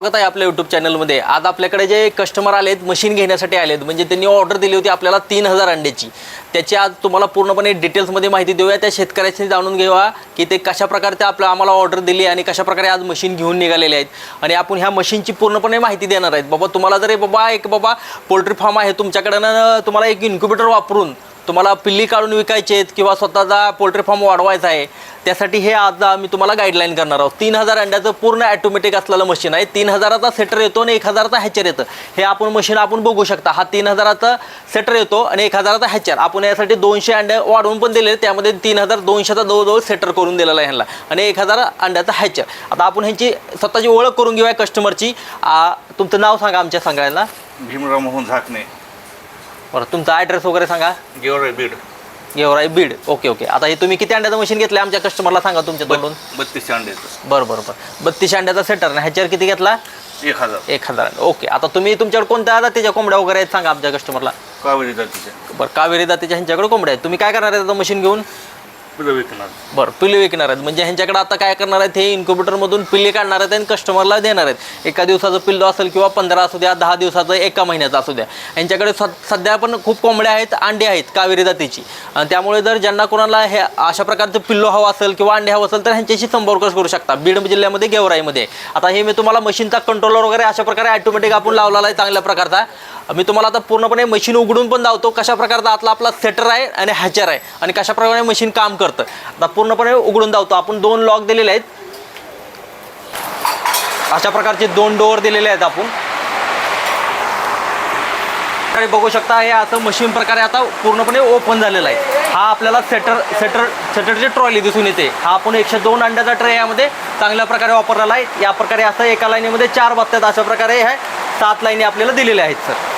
स्वागत आहे आपल्या यूट्यूब चॅनलमध्ये आज आपल्याकडे जे कस्टमर आलेत मशीन घेण्यासाठी आलेत म्हणजे त्यांनी ऑर्डर दिली होती आपल्याला तीन हजार अंड्याची. त्याची आज तुम्हाला पूर्णपणे डिटेल्समध्ये माहिती देऊया. त्या शेतकऱ्याशी जाणून घेऊया की ते कशा प्रकारे ते आपलं आम्हाला ऑर्डर दिली आणि कशा प्रकारे आज मशीन घेऊन निघालेले आहेत. आणि आपण ह्या मशीनची पूर्णपणे माहिती देणार आहेत. बाबा तुम्हाला जर बाबा एक बाबा पोल्ट्री फार्म आहे तुमच्याकडनं तुम्हाला एक इन्क्युबेटर वापरून तुम्हाला पिल्ली काढून विकायचे आहेत किंवा स्वतःचा पोल्ट्री फार्म वाढवायचा आहे त्यासाठी हे आज आम्ही तुम्हाला गाईडलाईन करणार आहोत. तीन हजार अंड्याचं पूर्ण ॲटोमॅटिक असलेलं मशीन आहे. तीन हजाराचा सेटर येतो आणि एक हजाराचा हॅचर येतं. हे आपण मशीन आपण बघू शकता. हा तीन हजाराचा सेटर येतो आणि एक हजाराचा हॅचर आपण यासाठी दोनशे अंड्या वाढवून पण दिले त्यामध्ये तीन हजार दोनशेचा जवळजवळ सेटर करून दिलेला आहे ह्यांना. आणि एक हजार अंड्याचा हॅचर आता आपण ह्यांची स्वतःची ओळख करून घेऊया कस्टमरची तुमचं नाव सांगा आमच्या सांगायला भीमराव मोहन झाकणे. बरं तुमचा ॲड्रेस वगैरे सांगा. गेवराई बीड. गेवराई बीड. Okay okay. आता हे तुम्ही किती अंड्याचं मशीन घेतलं आमच्या कस्टमरला सांगा तुमच्या तोंडून बत्तीसशे अंड्याचं. बरं बरं बरं. बत्तीस अंड्याचा सेटर ना ह्याच्यावर किती घेतला? एक हजार. एक हजार. ओके. आता तुम्ही तुमच्याकडे कोणत्या जातीच्या कोंबड्या वगैरे आहेत? सांगा आमच्या कस्टमरला कावेरी जातीचे बरं कावेरी जातीच्या ह्यांच्याकडे कोंबड्या आहेत. तुम्ही काय करणार आहे आता मशीन घेऊन? पिलं विकणार. बरं पिल्ले विकणार आहेत. म्हणजे ह्यांच्याकडे आता काय करणार आहेत? हे इन्क्युबेटरमधून पिल्ले काढणार आहेत आणि कस्टमरला देणार आहेत. एका दिवसाचं पिल्लं असेल किंवा पंधरा असू द्या दहा दिवसाचं एका महिन्याचं असू द्या. ह्यांच्याकडे स सध्या पण खूप कोंबड्या आहेत अंडी आहेत कावेरी जातीची. आणि त्यामुळे जर ज्यांना कोणाला हे अशा प्रकारचं पिल्लो हवं असेल किंवा अंडे हवं असेल तर ह्यांच्याशी संपर्क करू शकता. बीड जिल्ह्यामध्ये गेवराईमध्ये. आता हे मी तुम्हाला मशीनचा कंट्रोलर वगैरे अशा प्रकारे ॲटोमॅटिक आपण लावलेला आहे चांगल्या प्रकारचा. मी तुम्हाला आता पूर्णपणे मशीन उघडून पण दावतो कशा प्रकारचा आतला आपला सेटर आहे आणि हॅचर आहे आणि कशा प्रकारे मशीन काम करतं. आता पूर्णपणे उघडून दावतो. आपण दोन लॉक दिलेले आहेत. अशा प्रकारचे दोन डोअर दिलेले आहेत आपण. आणि बघू शकता हे असं मशीन प्रकारे आता पूर्णपणे ओपन झालेलं आहे. हा आपल्याला सेटर सेटर सेटरची ट्रॉली दिसून येते. हा आपण एकशे दोन अंड्याचा ट्रे यामध्ये चांगल्या प्रकारे वापरलेला आहे. या प्रकारे असं एका लाईनीमध्ये चार बसतात. अशा प्रकारे ह्या सात लाईनी आपल्याला दिलेल्या आहेत सर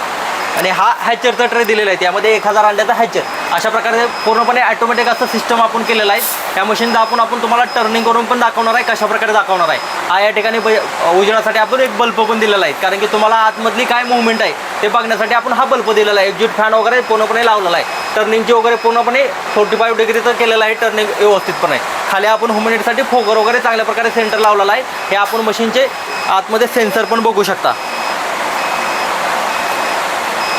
आणि हा हॅचरचा ट्रे दिलेला आहे. त्यामध्ये एक हजार अंड्याचा हॅचर अशा प्रकारे पूर्णपणे ॲटोमॅटिक असं सिस्टम आपण केलेलं आहे. त्या मशीनचा आपण आपण तुम्हाला टर्निंग करून पण दाखवणार आहे कशा प्रकारे दाखवणार आहे. हा या ठिकाणी ब- आपण एक बल्ब पण दिलेला आहे. कारण की तुम्हाला आतमधली काय मुवमेंट आहे ते बघण्यासाठी आपण हा बल्ब दिलेला आहे. एक्झिट फॅन वगैरे पूर्णपणे लावलेला आहे. टर्निंगची वगैरे पूर्णपणे फोर्टी फाईव्ह डिग्रीचं केलेलं आहे टर्निंग व्यवस्थितपणे. खाली आपण हुमिनिटीसाठी फोगर वगैरे चांगल्या प्रकारे सेंटर लावलेला आहे. हे आपण मशीनचे आतमध्ये सेन्सर पण बघू शकता.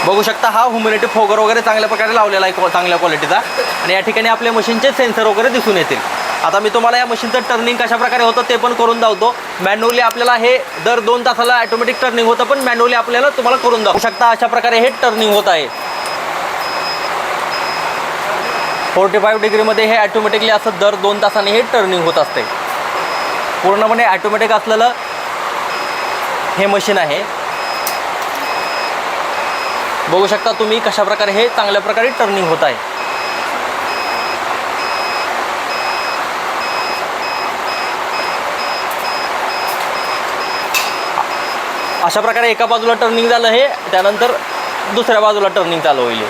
बघू शकता हा ह्युमिनिटी फोगर वगैरे चांगल्या प्रकारे लावलेला आहे क्वा- चांगल्या क्वालिटीचा आणि या ठिकाणी आपल्या मशीनचे सेन्सर वगैरे दिसून येतील. आता मी तुम्हाला या मशीनचं टर्निंग कशा प्रकारे होतं ते पण करून दावतो. मॅन्युअली आपल्याला हे दर दोन तासाला ऑटोमॅटिक टर्निंग होतं पण मॅन्युअली आपल्याला तुम्हाला करून दाखवू शकता अशा प्रकारे हे टर्निंग होत आहे. फोर्टी फाईव्ह डिग्रीमध्ये हे ॲटोमॅटिकली असं दर दोन तासाने हे टर्निंग होत असते. पूर्णपणे ॲटोमॅटिक असलेलं हे मशीन आहे. बघू शकता तुम्ही कशा प्रकारे हे चांगल्या प्रकारे टर्निंग होत आहे. अशा प्रकारे एका बाजूला टर्निंग झालं हे त्यानंतर दुसऱ्या बाजूला टर्निंग चालू होईल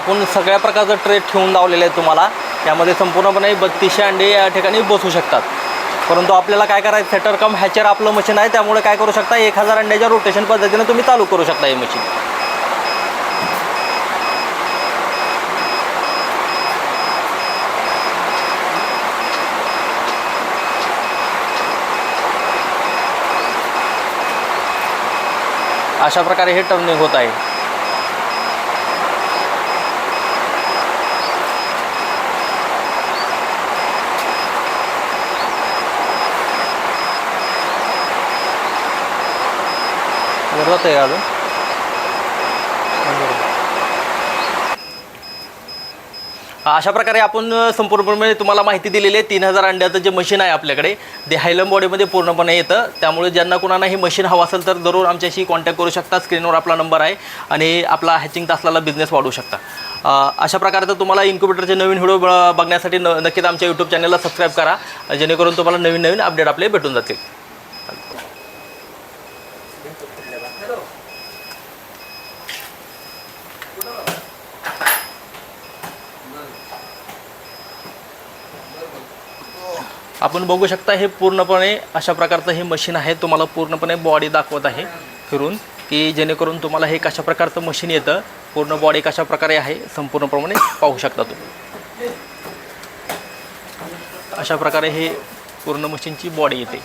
आपण सगळ्या प्रकारचं ट्रेड ठेवून लावलेलं आहे तुम्हाला. त्यामध्ये संपूर्णपणे बत्तीसशे अंडे या ठिकाणी बसू शकतात. परंतु आपल्याला काय करायचं सेटर कम हॅचर आपलं मशीन आहे त्यामुळे काय करू शकता एक हजार अंड्याच्या रोटेशन पद्धतीनं तुम्ही चालू करू शकता हे मशीन अशा प्रकारे हे टर्निंग होत आहे. आहे का अजून अशा प्रकारे आपण संपूर्णपणे तुम्हाला माहिती दिलेली आहे तीन हजार अंड्याचं जे मशीन आहे आपल्याकडे ते हायलम बॉडीमध्ये पूर्णपणे येतं. त्यामुळे ज्यांना कुणाला हे मशीन हवं असेल तर जरूर आमच्याशी कॉन्टॅक्ट करू शकता. स्क्रीनवर आपला नंबर आहे आणि आपला हॅचिंग तासला बिझनेस वाढवू शकता. अशा प्रकारचं तुम्हाला इन्क्युबेटरचे नवीन व्हिडिओ बघण्यासाठी न नक्कीच आमच्या यूट्यूब चॅनलला सबस्क्राईब करा. जेणेकरून तुम्हाला नवीन नवीन अपडेट आपले भेटून जातील. आपण बघू शकता हे पूर्णपणे अशा प्रकारचं हे मशीन आहे. तुम्हाला पूर्णपणे बॉडी दाखवत आहे फिरून की जेणेकरून तुम्हाला हे कशा प्रकारचं मशीन येतं पूर्ण बॉडी कशा प्रकारे आहे संपूर्णप्रमाणे पाहू शकता तुम्ही. अशा प्रकारे हे पूर्ण मशीनची बॉडी येते.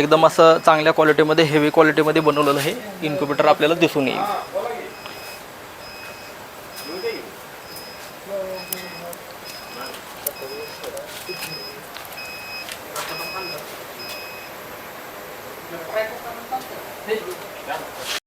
एकदम असं चांगल्या क्वालिटीमध्ये हेवी क्वालिटीमध्ये बनवलेलं हे इन्क्युबेटर आपल्याला दिसून येईल. Vai comprar no papel.